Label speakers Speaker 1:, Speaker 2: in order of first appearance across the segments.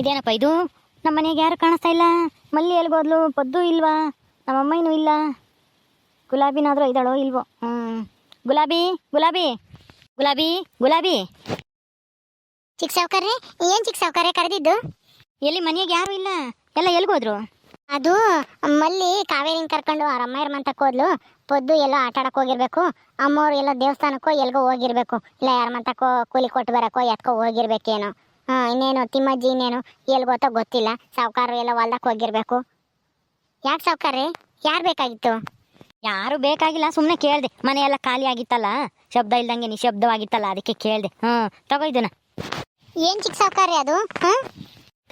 Speaker 1: ಇದೇನಪ್ಪ ಇದು? ನಮ್ಮ ಮನೆಗೆ ಯಾರು ಕಾಣಿಸ್ತಾ ಇಲ್ಲ? ಮಲ್ಲಿ ಎಲ್ಗೋದ್ಲು ಪದ್ದು ಇಲ್ವಾ? ನಮ್ಮ ಅಮ್ಮನೂ ಇಲ್ಲ. ಗುಲಾಬಿನಾದರೂ ಇದ್ದಾಳೋ ಇಲ್ವೋ? ಹ್ಞೂ ಗುಲಾಬಿ ಗುಲಾಬಿ ಗುಲಾಬಿ ಗುಲಾಬಿ.
Speaker 2: ಚಿಕ್ಕ ಸಾವ್ಕಾರ್ರಿ, ಏನು ಚಿಕ್ಕ ಸಾವುಕಾರ್ರೆ ಕರೆದಿದ್ದು?
Speaker 1: ಎಲ್ಲಿ ಮನೆಗೆ ಯಾರು ಇಲ್ಲ. ಎಲ್ಲ ಎಲ್ಗೋದ್ರು
Speaker 2: ಅದು ಮಲ್ಲಿ ಕಾವೇರಿನ ಕರ್ಕೊಂಡು ಅವ್ರ ಅಮ್ಮ ಮಂತಕ್ಕೆ ಹೋದ್ಲು. ಪೊದ್ದು ಎಲ್ಲೋ ಆಟ ಆಡಕ್ ಹೋಗಿರ್ಬೇಕು. ಅಮ್ಮವ್ರು ಎಲ್ಲ ದೇವಸ್ಥಾನಕ್ಕೋ ಎಲ್ಗೋ ಹೋಗಿರ್ಬೇಕು. ಇಲ್ಲ ಯಾರ ಮಂತಕ್ಕೋ ಕೂಲಿ ಕೊಟ್ಟು ಬರಕ್ಕೋ ಎತ್ಕೋ ಹೋಗಿರ್ಬೇಕೇನೋ. ಹಾ ಇನ್ನೇನು ತಿಮ್ಮಜ್ಜಿ ಇನ್ನೇನು ಗೊತ್ತೋ ಗೊತ್ತಿಲ್ಲ. ಸಾವುಕಾರರು ಎಲ್ಲ ಹೊಲ್ದಕ್ಕೆ ಹೋಗಿರ್ಬೇಕು. ಯಾಕೆ ರೀ ಯಾರು ಬೇಕಾಗಿತ್ತು?
Speaker 1: ಯಾರು ಬೇಕಾಗಿಲ್ಲ ಸುಮ್ಮನೆ ಕೇಳಿದೆ. ಮನೆ ಎಲ್ಲ ಖಾಲಿ ಆಗಿತ್ತಲ್ಲ? ಶಬ್ದ ಇಲ್ದಂಗೆ ನಿಶಬ್ದವಾಗಿತ್ತಲ್ಲ ಅದಕ್ಕೆ ಕೇಳಿದೆ. ಹ್ಞೂ ತಗೋ ಇದನ್ನ.
Speaker 2: ಏನ್ ಚಿಕ್ಕ ಸಾವ್ಕಾರ್ರೆ ಅದು? ಹಾಂ?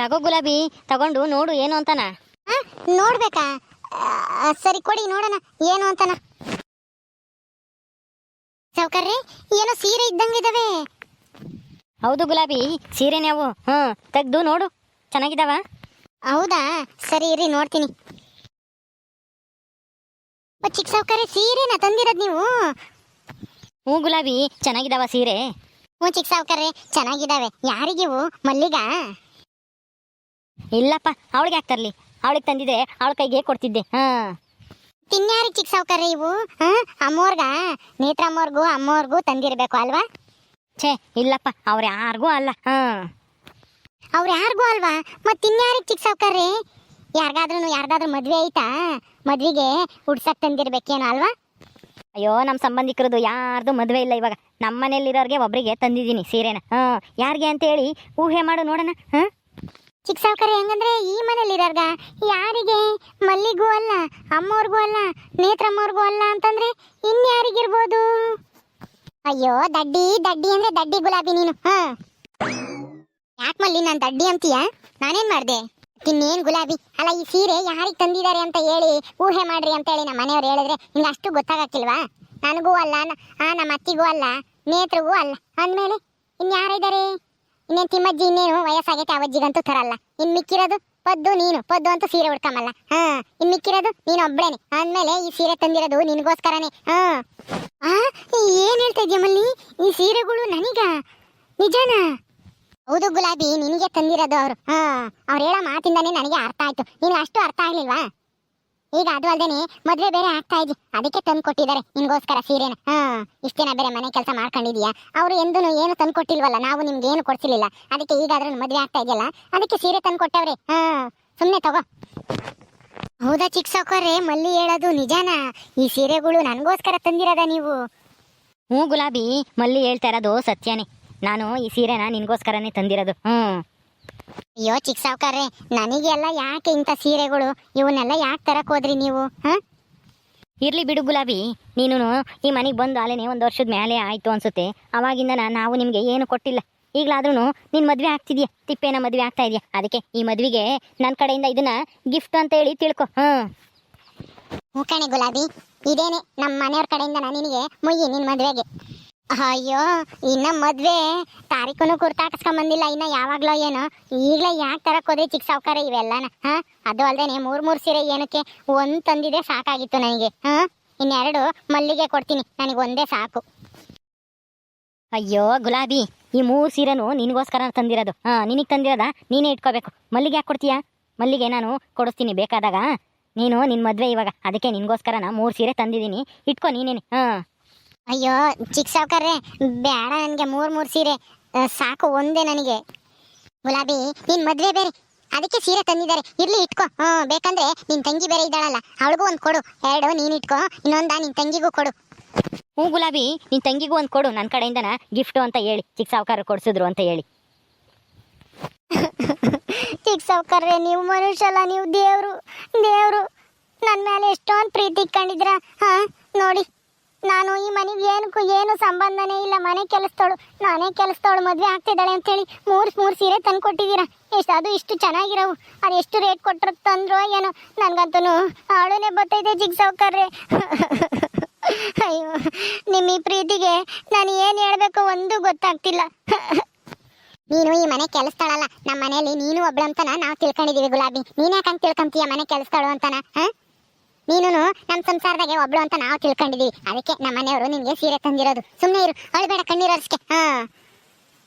Speaker 1: ತಗೋ ಗುಲಾಬಿ ತಗೊಂಡು ನೋಡು ಏನು ಅಂತನ.
Speaker 2: ಹಾಂ ನೋಡ್ಬೇಕಾ? ಸರಿ ಕೊಡಿ ನೋಡೋಣ ಏನು ಅಂತನ. ಸಾವುಕಾರ್ರಿ ಏನೋ ಸೀರೆ ಇದ್ದಂಗಿದಾವೆ
Speaker 1: ಹೌದು ಗುಲಾಬಿ ಸೀರೆನೇ ಅವು. ಹ್ಞೂ ತೆಗ್ದು ನೋಡು. ಚೆನ್ನಾಗಿದಾವ?
Speaker 2: ಹೌದಾ? ಸರಿ ಇರಿ ನೋಡ್ತೀನಿ. ಓ, ಚಿಕ್ಕ ಸಾವ್ಕಾರ್ರೆ ಸೀರೆನ ತಂದಿರೋದು ನೀವು?
Speaker 1: ಹ್ಞೂ ಗುಲಾಬಿ ಚೆನ್ನಾಗಿದಾವ ಸೀರೆ.
Speaker 2: ಹ್ಞೂ ಚಿಕ್ಕ ಸಾವ್ಕಾರ್ರೆ ಚೆನ್ನಾಗಿದಾವೆ. ಯಾರಿಗಿವು ಮಲ್ಲಿಗ?
Speaker 1: ಇಲ್ಲಪ್ಪ ಅವಳಿಗೆ ಹಾಕ್ತರ್ಲಿ ಅವಳಿಗೆ ತಂದಿದ್ರೆ ಅವಳ ಕೈಗೆ ಕೊಡ್ತಿದ್ದೆ. ಹಾಂ.
Speaker 2: ತಿನ್ಯಾರಿಗೆ ಚಿಕ್ಕ ಸಾವ್ಕಾರ್ರೆ ಇವು? ಹಾ ಅಮ್ಮೋರ್ಗ? ನೇತ್ರಮ್ಮೋರ್ಗೂ ಅಮ್ಮೋರ್ಗೂ ತಂದಿರಬೇಕು ಅಲ್ವಾ?
Speaker 1: ಛೇ ಇಲ್ಲಪ್ಪ ಅವ್ರು ಯಾರಿಗೂ ಅಲ್ಲ. ಹಾಂ.
Speaker 2: ಅವ್ರು ಯಾರಿಗೂ ಅಲ್ವಾ? ಮತ್ತೆ ಇನ್ಯಾರಿಗೆ ಚಿಕ್ಕ ಸಾವುಕಾರ್ರಿ ಯಾರಿಗಾದ್ರೂ ಯಾರಿಗಾದ್ರೂ ಮದುವೆ ಐತಾ ಮದುವೆಗೆ ಉಡ್ಸಕ್ ತಂದಿರ್ಬೇಕೇನೋ ಅಲ್ವಾ?
Speaker 1: ಅಯ್ಯೋ ನಮ್ಮ ಸಂಬಂಧಿಕರದು ಯಾರ್ದು ಮದುವೆ ಇಲ್ಲ ಇವಾಗ. ನಮ್ಮ ಮನೇಲಿರೋರಿಗೆ ಒಬ್ಬರಿಗೆ ತಂದಿದ್ದೀನಿ ಸೀರೆನ. ಹಾಂ ಯಾರಿಗೆ ಅಂತೇಳಿ ಊಹೆ ಮಾಡು ನೋಡೋಣ. ಹಾಂ?
Speaker 2: ಚಿಕ್ಕ ಸಾವ್ಕಾರ್ರೆ ಹೆಂಗಂದ್ರೆ ಈ ಮನೇಲಿರೋರ್ಗ ಯಾರಿಗೆ? ಮಲ್ಲಿಗೂ ಅಲ್ಲ ಅಮ್ಮವ್ರಿಗೂ ಅಲ್ಲ ನೇತ್ರಮ್ಮವ್ರಿಗೂ ಅಲ್ಲ ಅಂತಂದ್ರೆ ಇನ್ಯಾರಿಗಿರ್ಬೋದು? ಅಯ್ಯೋ, ದಡ್ಡಿ ದಡ್ಡಿ ಅಂದ್ರೆ ದಡ್ಡಿ ಗುಲಾಬಿ ನೀನು, ಹಾ. ಯಾಕೆ ಮಲ್ಲಿ, ನಾನು ದಡ್ಡಿ ಅಂತೀಯ? ನಾನೇನ್ ಮಾಡ್ದೆ? ಇನ್ನೇನ್ ಗುಲಾಬಿ? ಅಲ್ಲ, ಈ ಸೀರೆ ಯಾರಿಗೆ ತಂದಿದ್ದಾರೆ ಅಂತ ಹೇಳಿ ಊಹೆ ಮಾಡ್ರಿ ಅಂತ ಹೇಳಿ ನಮ್ಮ ಮನೆಯವ್ರು ಹೇಳಿದ್ರೆ ನಿಂಗೆ ಅಷ್ಟು ಗೊತ್ತಾಗಕ್ಕಿಲ್ವಾ? ನನಗೂ ಅಲ್ಲ ಆ, ನಮ್ಮ ಅತ್ತಿಗೂ ಅಲ್ಲ ನೇತ್ರಿಗೂ ಅಲ್ಲ. ಅಂದ್ಮೇಲೆ ಇನ್ಯಾರಿದ್ದಾರೆ ಇನ್ನೇನ್ ತಿಮ್ಮಜ್ಜಿ, ಇನ್ನೇನು ವಯಸ್ಸಾಗೈತೆ, ಅವಜ್ಜಿಗಂತೂ ತರಲ್ಲ. ಇನ್ ಮಿಕ್ಕಿರೋದು ಪದ್ದು ನೀನು, ಪದ್ದು ಅಂತ ಸೀರೆ ಉಡ್ಕಮಲ್ಲ ಹಾ, ಇನ್ ಮಿಕ್ಕಿರೋದು ನೀನು ಒಬ್ಳೇನೆ ಅಂದ್ಮೇಲೆ ಈ ಸೀರೆ ತಂದಿರೋದು ನಿನಗೋಸ್ಕರನೇ. ಹಾ. ಆ, ಏನ್ ಹೇಳ್ತಾ ಮಲ್ಲಿ? ಈ ಸೀರೆಗಳು ನನಗ? ನಿಜನಾ? ಹೌದು ಗುಲಾಬಿ, ನಿನಗೆ ತಂದಿರೋದು ಅವರು. ಹಾ, ಅವ್ರು ಹೇಳೋ ಮಾತಿಂದಾನೇ ನನಗೆ ಅರ್ಥ ಆಯ್ತು. ನೀನು ಅಷ್ಟು ಅರ್ಥ ಆಗ್ಲಿಲ್ವಾ? ಈಗ ಅದು ಅಲ್ದೇನೆ ಮದ್ವೆ ಬೇರೆ ಆಗ್ತಾ ಇದ್ವಿ ಅದಕ್ಕೆ ತಂದು ಕೊಟ್ಟಿದ್ದಾರೆ ನಿನ್ಗೋಸ್ಕರ ಸೀರೆನ. ಹಾ ಇಷ್ಟೇನ ಬೇರೆ ಮನೆ ಕೆಲಸ ಮಾಡ್ಕೊಂಡಿದ್ಯಾ? ಅವರು ಎಂದೂ ಏನು ತಂದು ಕೊಟ್ಟಿಲ್ವಲ್ಲ, ನಾವು ನಿಮ್ಗೆ ಏನು ಕೊಡ್ಸಿರ್ಲಿಲ್ಲ ಅದಕ್ಕೆ ಈಗಾದ್ರೂ ಮದ್ವೆ ಆಗ್ತಾ ಇದೆಯಲ್ಲ, ಅದಕ್ಕೆ ಸೀರೆ ತಂದು ಕೊಟ್ಟವ್ರೆ. ಹಾ ಸುಮ್ಮನೆ ತಗೋ. ಹೌದಾ ಚಿಕ್ಕ ಸಾಕೋರೆ ಮಲ್ಲಿ ಹೇಳೋದು ನಿಜಾನಾ? ಈ ಸೀರೆಗಳು ನನಗೋಸ್ಕರ ತಂದಿರದ ನೀವು?
Speaker 1: ಹ್ಞೂ ಗುಲಾಬಿ ಮಲ್ಲಿ ಹೇಳ್ತಾ ಇರೋದು ಸತ್ಯನೇ. ನಾನು ಈ ಸೀರೆನ ನಿನಗೋಸ್ಕರನೇ ತಂದಿರೋದು. ಹ್ಞೂ.
Speaker 2: ಅಯ್ಯೋ ಚಿಕ್ಕ ಸಾವ್ಕಾರ್ರೆ ನನಗೆಲ್ಲ ಯಾಕೆ ಇಂಥ ಸೀರೆಗಳು? ಇವನ್ನೆಲ್ಲ ಯಾಕೆ ತರಕ್ ಹೋದ್ರಿ ನೀವು? ಹಾಂ?
Speaker 1: ಇರ್ಲಿ ಬಿಡು ಗುಲಾಬಿ ನೀನು ಈ ಮನೆಗೆ ಬಂದು ಅಲ್ಲೇನೆ ಒಂದು ವರ್ಷದ ಮೇಲೆ ಆಯಿತು ಅನ್ಸುತ್ತೆ. ಅವಾಗಿಂದ ನಾವು ನಿಮಗೆ ಏನು ಕೊಟ್ಟಿಲ್ಲ. ಈಗಲಾದ್ರೂ ನಿನ್ನ ಮದುವೆ ಆಗ್ತಿದ್ಯಾ? ತಿಪ್ಪೇನ ಮದುವೆ ಆಗ್ತಾ ಇದೆಯಾ? ಅದಕ್ಕೆ ಈ ಮದುವೆಗೆ ನನ್ನ ಕಡೆಯಿಂದ ಇದನ್ನ ಗಿಫ್ಟ್ ಅಂತ ಹೇಳಿ ತಿಳ್ಕೊ. ಹಾಂ.
Speaker 2: ಹ್ಞೂ ಕಣೆ ಗುಲಾಬಿ. ಇದೇನೆ ನಮ್ಮ ಮನೆಯವ್ರ ಕಡೆಯಿಂದ ನಾನು ನಿನಗೆ? ಮುಯ್ಯಿ ನಿನ್ನ ಮದುವೆಗೆ. ಅಯ್ಯೋ ಇನ್ನ ಮದ್ವೆ ತಾರೀಖನು ಕುರ್ತಾಕಿಸ್ಕೊಂಬಂದಿಲ್ಲ ಇನ್ನ ಯಾವಾಗ್ಲೋ ಏನೋ. ಈಗಲೇ ಯಾಕೆ ತರಕ್ ಹೋದ್ರೆ ಚಿಕ್ಕ ಸಾವುಕಾರ ಇವೆಲ್ಲನ? ಹಾ? ಅದು ಅಲ್ದೇನೆ ಮೂರ್ ಮೂರ್ ಸೀರೆ ಏನಕ್ಕೆ? ಒಂದ್ ತಂದಿದೆ ಸಾಕಾಗಿತ್ತು ನನಗೆ. ಹಾ? ಇನ್ನೆರಡು ಮಲ್ಲಿಗೆ ಕೊಡ್ತೀನಿ. ನನಗೆ ಒಂದೇ ಸಾಕು.
Speaker 1: ಅಯ್ಯೋ ಗುಲಾಬಿ. ಈ ಮೂರು ಸೀರೆನು ನಿನಗೋಸ್ಕರ ತಂದಿರೋದು. ಹಾಂ, ನಿನಗೆ ತಂದಿರೋದ? ನೀನೇ ಇಟ್ಕೋಬೇಕು. ಮಲ್ಲಿಗೆ ಯಾಕೆ ಕೊಡ್ತೀಯಾ? ಮಲ್ಲಿಗೆ ನಾನು ಕೊಡಿಸ್ತೀನಿ ಬೇಕಾದಾಗ. ನೀನು ನಿನ್ನ ಮದುವೆ ಇವಾಗ. ಅದಕ್ಕೆ ನಿನಗೋಸ್ಕರ ನಾ ಮೂರು ಸೀರೆ ತಂದಿದ್ದೀನಿ. ಇಟ್ಕೋ ನೀನೇನೆ. ಹಾಂ.
Speaker 2: ಅಯ್ಯೋ, ಚಿಕ್ಕ ಸಾವುಕಾರ್ರೆ ಬೇಡ ನನಗೆ ಮೂರು ಮೂರು ಸೀರೆ. ಸಾಕು, ಒಂದೇ ನನಗೆ. ಗುಲಾಬಿ ನಿನ್ನ ಮದುವೆ ಬೇರೆ. ಅದಕ್ಕೆ ಸೀರೆ ತಂದಿದ್ದಾರೆ. ಇರ್ಲಿ, ಇಟ್ಕೋ. ಹ್ಞೂ ಬೇಕಂದ್ರೆ ನಿನ್ ತಂಗಿ ಬೇರೆ ಇದ್ದಾಳಲ್ಲ, ಅವಳಿಗೂ ಒಂದು ಕೊಡು. ಎರಡು, ನೀನು ಇಟ್ಕೋ. ಇನ್ನೊಂದಾ ನಿನ್ ತಂಗಿಗೂ ಕೊಡು.
Speaker 1: ಹ್ಞೂ ಗುಲಾಬಿ ನಿನ್ನ ತಂಗಿಗೂ ಒಂದು ಕೊಡು ನನ್ನ ಕಡೆಯಿಂದನ ಗಿಫ್ಟು ಅಂತ ಹೇಳಿ, ಚಿಕ್ಕ ಸಾವುಕಾರ ಕೊಡಿಸಿದ್ರು ಅಂತ ಹೇಳಿ.
Speaker 2: ಚಿಕ್ಕ ಸಾವುಕಾರ ನೀವು ಮನುಷ್ಯಲ್ಲ ನೀವು ದೇವ್ರು ದೇವ್ರು. ನನ್ನ ಮೇಲೆ ಎಷ್ಟೊಂದು ಪ್ರೀತಿ ಇಟ್ಕೊಂಡಿದ್ರ ಹಾ? ನೋಡಿ, ನಾನು ಈ ಮನೆಗೆ ಏನಕ್ಕೂ ಏನು ಸಂಬಂಧನೇ ಇಲ್ಲ, ಮನೆ ಕೆಲಸದವಳು ನಾನೇ ಕೆಲಸದವಳು ಮದುವೆ ಆಗ್ತಿದ್ದಾಳೆ ಅಂತೇಳಿ ಮೂರು ಮೂರು ಸೀರೆ ತಂದು ಕೊಟ್ಟಿದ್ದೀರಾ. ಎಷ್ಟು, ಅದು ಇಷ್ಟು ಚೆನ್ನಾಗಿರೋವು, ಅದು ಎಷ್ಟು ರೇಟ್ ಕೊಟ್ಟರು ತಂದ್ರೋ ಏನೋ ನನಗಂತೂ ಆಳುನೇ ಬರ್ತೈತೆ ಚಿಕ್ಕ ಸಾವ್ಕಾರ್ರೆ. ಅಯ್ಯೋ ನಿಮ್ಮ ಈ ಪ್ರೀತಿಗೆ ನಾನು ಏನು ಹೇಳಬೇಕು ಒಂದು ಗೊತ್ತಾಗ್ತಿಲ್ಲ. ನೀನು ಈ ಮನೆ ಕೆಲಸತಾಳಲ್ಲ ನಮ್ಮ ಮನೆಯಲ್ಲಿ ನೀನು ಒಬ್ಳಂತನ ನಾವು ತಿಳ್ಕೊಂಡಿದೀವಿ ಗುಲಾಬಿ. ನೀನ್ ಯಾಕಂತ ತಿಳ್ಕೊಂತೀಯ ಮನೆ ಕೆಲಸತಾಳು ಅಂತನ ನೀನು ನಮ್ಮ ಸಂಸಾರದಾಗೆ ಒಬ್ಳು ಅಂತ ನಾವು ತಿಳ್ಕೊಂಡಿದೀವಿ. ಅದಕ್ಕೆ ನಮ್ಮ ಮನೆಯವರು ನಿನ್ಗೆ ಸೀರೆ ತಂದಿರೋದು. ಸುಮ್ಮನೆ ಇರು, ಅಳ್ಬೇಡ ಕಣ್ಣೀರೋರ್ಸ್ಕೆ ಹಾ?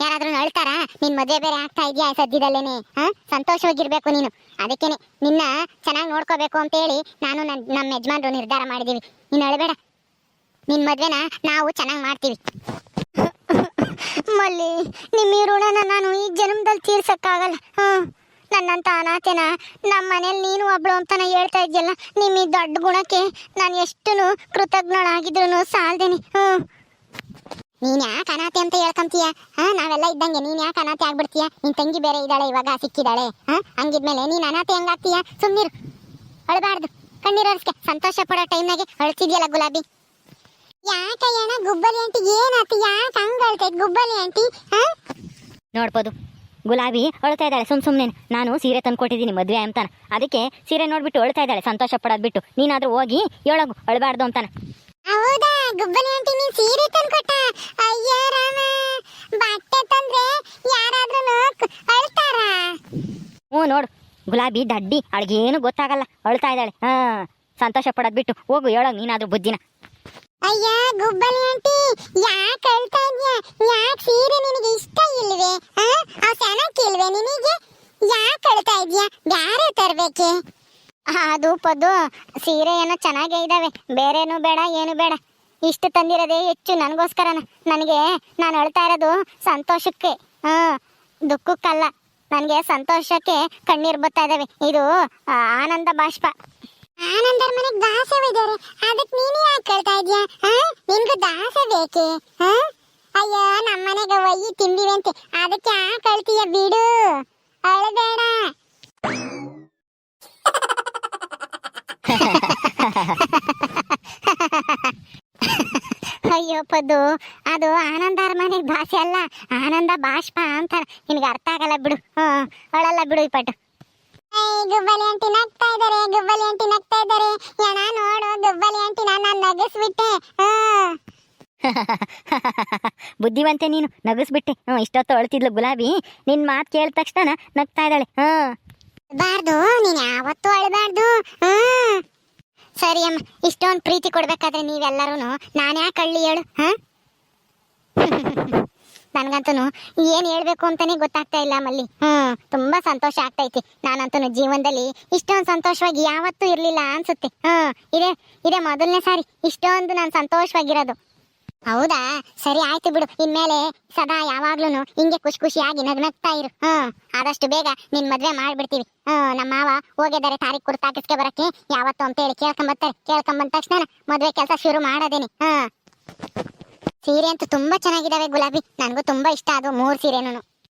Speaker 2: ಯಾರಾದ್ರೂ ಅಳ್ತಾರಾ? ನಿನ್ ಮದುವೆ ಬೇರೆ ಆಗ್ತಾ ಇದೆಯಾ ಸದ್ಯದಲ್ಲೇನೆ, ಹಾ? ಸಂತೋಷವಾಗಿರ್ಬೇಕು ನೀನು. ಅದಕ್ಕೇನೆ, ನಿನ್ನ ಚೆನ್ನಾಗಿ ನೋಡ್ಕೋಬೇಕು ಅಂತ ಹೇಳಿ ನಾನು ನನ್ನ ನಮ್ಮ ಯಜಮಾನ್ರು ನಿರ್ಧಾರ ಮಾಡಿದೀವಿ. ನೀನು ಅಳಬೇಡ. ನಿನ್ ಮದ್ವೆನ ನಾವು ಚೆನ್ನಾಗಿ ಮಾಡ್ತೀವಿ. ಮಲ್ಲಿ ನಿಮ್ಮ ಈ ಋಣನ ನಾನು ಈ ಜನ್ಮದಲ್ಲಿ ತೀರ್ಸಕ್ಕಾಗಲ್ಲ. ಹ್ಮ್, ನನ್ನಂತ ಅನಾಥೆನ ನಮ್ಮ ಮನೇಲಿ ನೀನು ಒಬ್ಳು ಅಂತಾನ ಹೇಳ್ತಾ ಇದೆಯಲ್ಲ ನಿಮ್ಮ ಈ ದೊಡ್ಡ ಗುಣಕ್ಕೆ ನಾನು ಎಷ್ಟು ಕೃತಜ್ಞಳಾಗಿದ್ರು ಸಾಲ್ದೇನೆ. ಹ್ಮ್. ನೀನ್ ಯಾಕೆ ಅನಾಥೆ ಅಂತ ಹೇಳ್ಕೊಂತೀಯ? ಹಾ, ನಾವೆಲ್ಲ ಇದ್ದಂಗೆ ನೀನ್ ಯಾಕೆ ಅನಾಥೆ ಆಗ್ಬಿಡ್ತೀಯ? ನಿನ್ ತಂಗಿ ಬೇರೆ ಇದ್ದಾಳೆ, ಇವಾಗ ಸಿಕ್ಕಿದಾಳೆ ಹಾ, ಹಂಗಿದ್ಮೇಲೆ ನೀನ್ ಅನಾಥೆ ಹೆಂಗಾಗ್ತೀಯ? ಸುಮ್ಮನಿರು ಅಳಬಾರ್ದು. ಕಣ್ಣೀರರ್ಸ್ಕೆ ಸಂತೋಷ ಪಡೋ ಟೈಮ್ನಾಗೆ ಅಳ್ತಿದ್ಯಲ್ಲ ಗುಲಾಬಿ? ಯಾಕಯ್ಯಣ ಗುಬ್ಬಲಿ ಆಂಟಿ ಏನಾಯ್ತು ಯಾಕೆ ಹಂಗ ಅಳ್ತೈತ್ ಗುಬ್ಬಲಿ ಆಂಟಿ? ಹಾ?
Speaker 1: ನೋಡ್ಬೋದು. ಗುಲಾಬಿ ಅಳ್ತಾ ಇದ್ದಾಳೆ. ಸುಮ್ ಸುಮ್ಮನೆ ನಾನು ಸೀರೆ ತಂದ್ಕೊಟ್ಟಿದ್ದೀನಿ ಮದುವೆ ಅಂತಾನೆ. ಅದಕ್ಕೆ ಸೀರೆ ನೋಡ್ಬಿಟ್ಟು ಅಳ್ತಾ ಇದ್ದಾಳೆ. ಸಂತೋಷ ಪಡೋದು ಬಿಟ್ಟು. ನೀನಾದ್ರೂ ಹೋಗಿ ಹೇಳೋಗು ಅಳಬಾರ್ದು ಅಂತಾನೆ.
Speaker 2: ಹೌದಾ? ಗುಬ್ಬಲಿ ಆಂಟಿ ನೀನು ಸೀರೆ ತಂದ್ಕೊಟ್ಟ ಅಯ್ಯೋ ರಾಮ. ಬಟ್ಟೆ ತಂದ್ರೆ ಯಾರಾದ್ರೂ ಅಳ್ತಾರ?
Speaker 1: ಹ್ಞೂ ನೋಡು. ಗುಲಾಬಿ ದಡ್ಡಿ ಅವಳಿಗೇನು ಗೊತ್ತಾಗಲ್ಲ. ಅಳ್ತಾ ಇದ್ದಾಳೆ. ಹಾ. ಸಂತೋಷ ಪಡೋದು ಬಿಟ್ಟು ಹೋಗು. ಹೇಳೋ ನೀನಾದ್ರೂ ಬುದ್ಧಿನ.
Speaker 2: ಅಯ್ಯ, ಗುಬ್ಬಲಿ ಆಂಟಿ, ಯಾಕೆ ಹೇಳ್ತಾ ಇದ್ಯಾ? ಯಾಕೆ ಸೀರೆ ನಿನಗೆ ಇಷ್ಟ ಇಲ್ವೇ? ಆ? ಇಲ್ವೇ ನಿನಗೆ? ಯಾಕೆ ಹೇಳ್ತಾ ಇದ್ಯಾ? ಬೇರೆ ತರಬೇಕೆ? ಅದು ಪದ್ದು ಸೀರೆ ಏನೋ ಚೆನ್ನಾಗೇ ಇದಾವೆ. ಬೇರೇನು ಬೇಡ, ಏನು ಬೇಡ. ಇಷ್ಟು ತಂದಿರೋದೇ ಹೆಚ್ಚು ನನಗೋಸ್ಕರನ. ನನಗೆ, ನಾನು ಹೇಳ್ತಾ ಇರೋದು ಸಂತೋಷಕ್ಕೆ. ಹಾಂ ದುಃಖಕ್ಕಲ್ಲ. ನನಗೆ ಸಂತೋಷಕ್ಕೆ ಕಣ್ಣೀರು ಬರ್ತಾ ಇದಾವೆ. ಇದು ಆನಂದ ಬಾಷ್ಪ. ಆನಂದರ ಮನೆಗೆ ದಾಸವಿದ್ದಾರೆ ಅದಕ್ಕೆ ನೀನು ಯಾಕೆ ಕೇಳ್ತಾ ಇದೀಯಾ? ನಿನ್ಗೂ ದಾಸೆ ಬೇಕೆ ಅಯ್ಯೋ ನಮ್ಮ ಮನೆಗೆ ಒಯ್ಯಿ ತಿಂದಿವಂತೆ ಅದಕ್ಕೆ ಯಾಕೆ ಬಿಡು. ಅಳಬೇಡ. ಅಯ್ಯೋ, ಪದ್ದು. ಅದು ಆನಂದರ ಮನೆಗೆ ಭಾಷೆ ಅಲ್ಲ. ಆನಂದ ಬಾಷ್ಪ ಅಂತ ನಿನಗೆ ಅರ್ಥ ಆಗಲ್ಲ ಬಿಡು. ಹ್ಮ್. ಅಳಲ್ಲ ಬಿಡು ಈ ಪಟ್ಟು ಗುಬ್ಬಲಿ ಆಂಟಿ ನಗ್ತಾ ಇದಾರೆ ಗುಬ್ಬಲಿ ಆಂಟಿ ನಗ್ತಾ ಇದಾರೆ ಯಣ ನೋಡು ಗುಬ್ಬಲಿ ಆಂಟಿ ನಾನು ನಗಿಸ್ಬಿಟ್ಟೆ.
Speaker 1: ಬುದ್ಧಿವಂತೆ ನೀನು ನಗಿಸ್ಬಿಟ್ಟೆ. ಹ್ಞೂ ಇಷ್ಟೊತ್ತು ಅಳ್ತಿದ್ಲು ಗುಲಾಬಿ. ನಿನ್ನ ಮಾತು ಕೇಳಿದ ತಕ್ಷಣ ನಗ್ತಾ ಇದ್ದಾಳೆ. ಹ್ಞೂ
Speaker 2: ಬಾರ್ದು ನೀನ್ ಯಾವತ್ತೂ ಅಳಬಾರ್ದು. ಹ್ಮ್. ಸರಿ ಅಮ್ಮ ಇಷ್ಟೊಂದು ಪ್ರೀತಿ ಕೊಡ್ಬೇಕಾದ್ರೆ ನೀವೆಲ್ಲರೂ ನಾನು ಯಾಕೆ ಅಳ್ಳಿ ಹೇಳು ಹಾ ನನ್ಗಂತೂ ಏನ್ ಹೇಳ್ಬೇಕು ಅಂತಾನೆ ಗೊತ್ತಾಗ್ತಾ ಇಲ್ಲ ಮಲ್ಲಿ. ಹ್ಮ್, ತುಂಬಾ ಸಂತೋಷ ಆಗ್ತೈತಿ. ನಾನಂತೂ ಜೀವನದಲ್ಲಿ ಇಷ್ಟೊಂದು ಸಂತೋಷವಾಗಿ ಯಾವತ್ತೂ ಇರ್ಲಿಲ್ಲ ಅನ್ಸುತ್ತೆ. ಹ್ಮ್ ಇದೇ ಇದೇ ಮೊದಲನೇ ಸಾರಿ. ಇಷ್ಟೊಂದು ನಾನು ಸಂತೋಷವಾಗಿರೋದು. ಹೌದಾ? ಸರಿ, ಆಯ್ತು ಬಿಡು. ಇನ್ಮೇಲೆ ಸದಾ ಯಾವಾಗ್ಲೂ ಹಿಂಗೆ ಖುಷಿ ಖುಷಿಯಾಗಿ ನಗ್ನಗ್ತಾ ಇರು. ಹ್ಮ್, ಆದಷ್ಟು ಬೇಗ ನಿನ್ ಮದ್ವೆ ಮಾಡ್ಬಿಡ್ತೀವಿ. ಹ್ಮ್, ನಮ್ಮ ಮಾವ ಹೋಗಿದ್ದಾರೆ ತಾರೀಕ್ ಕುರ್ತಾಕಿಸ್ಕೆ ಬರಕ್ಕೆ. ಯಾವತ್ತು ಅಂತ ಹೇಳಿ ಕೇಳ್ಕೊಂಬರ್ತಾರೆ ಕೇಳ್ಕೊಂಬಂದ ತಕ್ಷಣ ಮದ್ವೆ ಕೆಲಸ ಶುರು ಮಾಡೋದೇನೆ. ಹ್ಮ್. ಸೀರೆ ಅಂತೂ ತುಂಬಾ ಚೆನ್ನಾಗಿದಾವೆ ಗುಲಾಬಿ. ನನಗೂ ತುಂಬಾ ಇಷ್ಟ ಅದು ಮೂರು ಸೀರೆನೂ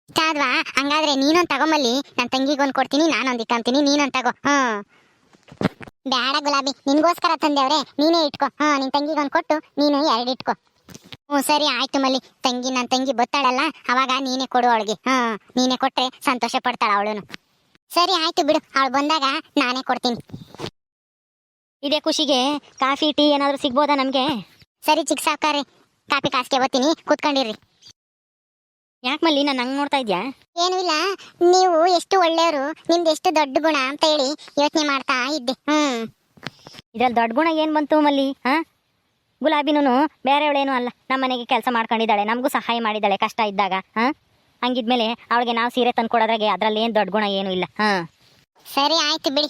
Speaker 2: ಇಷ್ಟ ಆದ್ವಾ? ಹಂಗಾದ್ರೆ ನೀನೊಂದು ತಗೊಂಬಲ್ಲಿ. ನನ್ನ ತಂಗಿಗೊಂದು ಕೊಡ್ತೀನಿ ನಾನೊಂದು ಇಕ್ಕಂತೀನಿ ನೀನೊಂದು ತಗೋ. ಹ್ಞೂ ಬ್ಯಾಡ ಗುಲಾಬಿ ನಿನ್ಗೋಸ್ಕರ ತಂದೆವ್ರೆ ನೀನೇ ಇಟ್ಕೋ. ಹಾ ನಿನ್ ತಂಗಿಗೊಂದು ಕೊಟ್ಟು ನೀನು ಎರಡು ಇಟ್ಕೋ. ಹ್ಞೂ ಸರಿ ಆಯ್ತು ಮಲ್ಲಿ. ತಂಗಿ ನನ್ನ ತಂಗಿ ಬತ್ತಾಳಲ್ಲ ಅವಾಗ ನೀನೇ ಕೊಡು ಅವಳಿಗೆ. ಹಾ ನೀನೇ ಕೊಟ್ರೆ ಸಂತೋಷ ಪಡ್ತಾಳ ಅವಳು ಸರಿ ಆಯ್ತು ಬಿಡು ಅವಳು ಬಂದಾಗ ನಾನೇ ಕೊಡ್ತೀನಿ.
Speaker 1: ಇದೇ ಖುಷಿಗೆ ಕಾಫಿ ಟೀ ಏನಾದರೂ ಸಿಗ್ಬೋದಾ ನಮಗೆ?
Speaker 2: ಸರಿ ಚಿಕ್ಕ ಸಾವ್ಕಾರೆ. ಕಾಪಿ ಕಾಸ್ಕೆ ಬರ್ತೀನಿ ಕೂತ್ಕೊಂಡಿರ್ರಿ
Speaker 1: ಯಾಕೆ ಮಲ್ಲಿ ನಾನು ಹಂಗೆ ನೋಡ್ತಾ ಇದ್ಯಾ?
Speaker 2: ಏನೂ ಇಲ್ಲ. ನೀವು ಎಷ್ಟು ಒಳ್ಳೆಯವರು ನಿಮ್ದು ಎಷ್ಟು ದೊಡ್ಡ ಗುಣ ಅಂತ ಹೇಳಿ ಯೋಚನೆ ಮಾಡ್ತಾ ಇದ್ದೆ. ಹ್ಮ್.
Speaker 1: ಇದ್ರಲ್ಲಿ ದೊಡ್ಡ ಗುಣ ಏನು ಬಂತು ಮಲ್ಲಿ ಹಾಂ? ಗುಲಾಬಿನೂ ಬೇರೆಯವಳೇನು ಅಲ್ಲ. ನಮ್ಮ ಮನೆಗೆ ಕೆಲಸ ಮಾಡ್ಕೊಂಡಿದ್ದಾಳೆ. ನಮಗೂ ಸಹಾಯ ಮಾಡಿದ್ದಾಳೆ ಕಷ್ಟ ಇದ್ದಾಗ ಹಾಂ? ಹಂಗಿದ್ಮೇಲೆ ಅವಳಿಗೆ ನಾವು ಸೀರೆ ತಂದು ಕೊಡೋದ್ರಾಗೆ ಅದರಲ್ಲಿ ಏನು ದೊಡ್ಡ ಗುಣ ಏನೂ ಇಲ್ಲ ಹಾಂ?
Speaker 2: ಸರಿ ಆಯ್ತು ಬಿಡಿ.